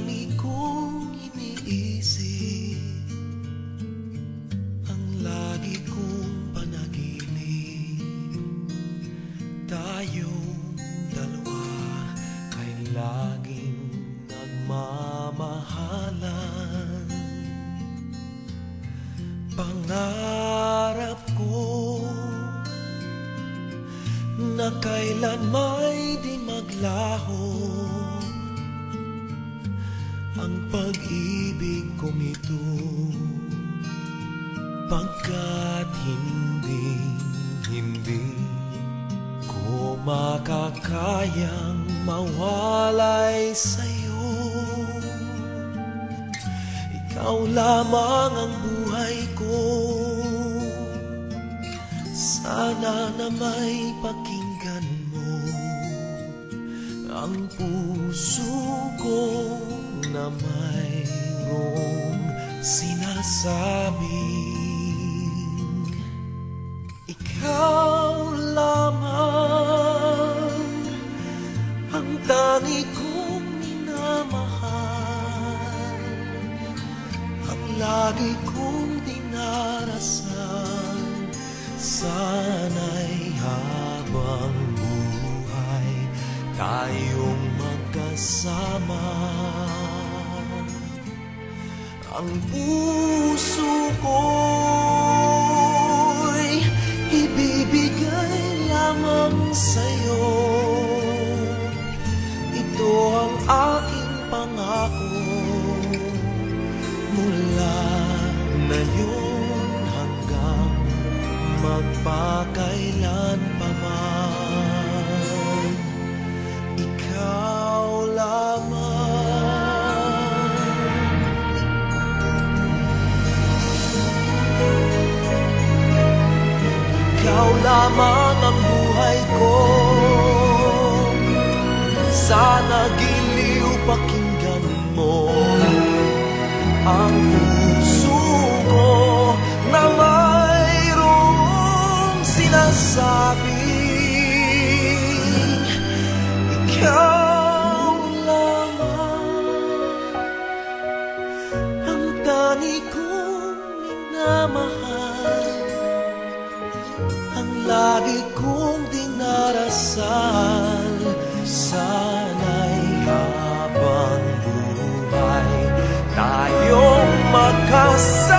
tangi kong iniisip Ang lagi kong panaginip. Tayong dalawa ay laging nagmamahalan. Pangarap ko na kailan may di maglaho ang pag-ibig kong ito pagkat hindi hindi ko makakayang mawalay sa'yo. Ikaw lamang ang buhay ko. Sana na may pakinggan mo ang puso ko na mayroong sinasabing Ikaw lamang ang tangi kong minamahal. Ang lagi kong dinarasal Sana'y habang buhay tayong magkasama Ang puso ko'y ibibigay lamang sa'yo. Ito ang aking pangako mula ngayon hanggang magpakailan pa man ikaw lamang ang buhay ko. Sana giliw pakinggan mo ang lagi kong dinarasal. Sana'y habang buhay tayong magkasama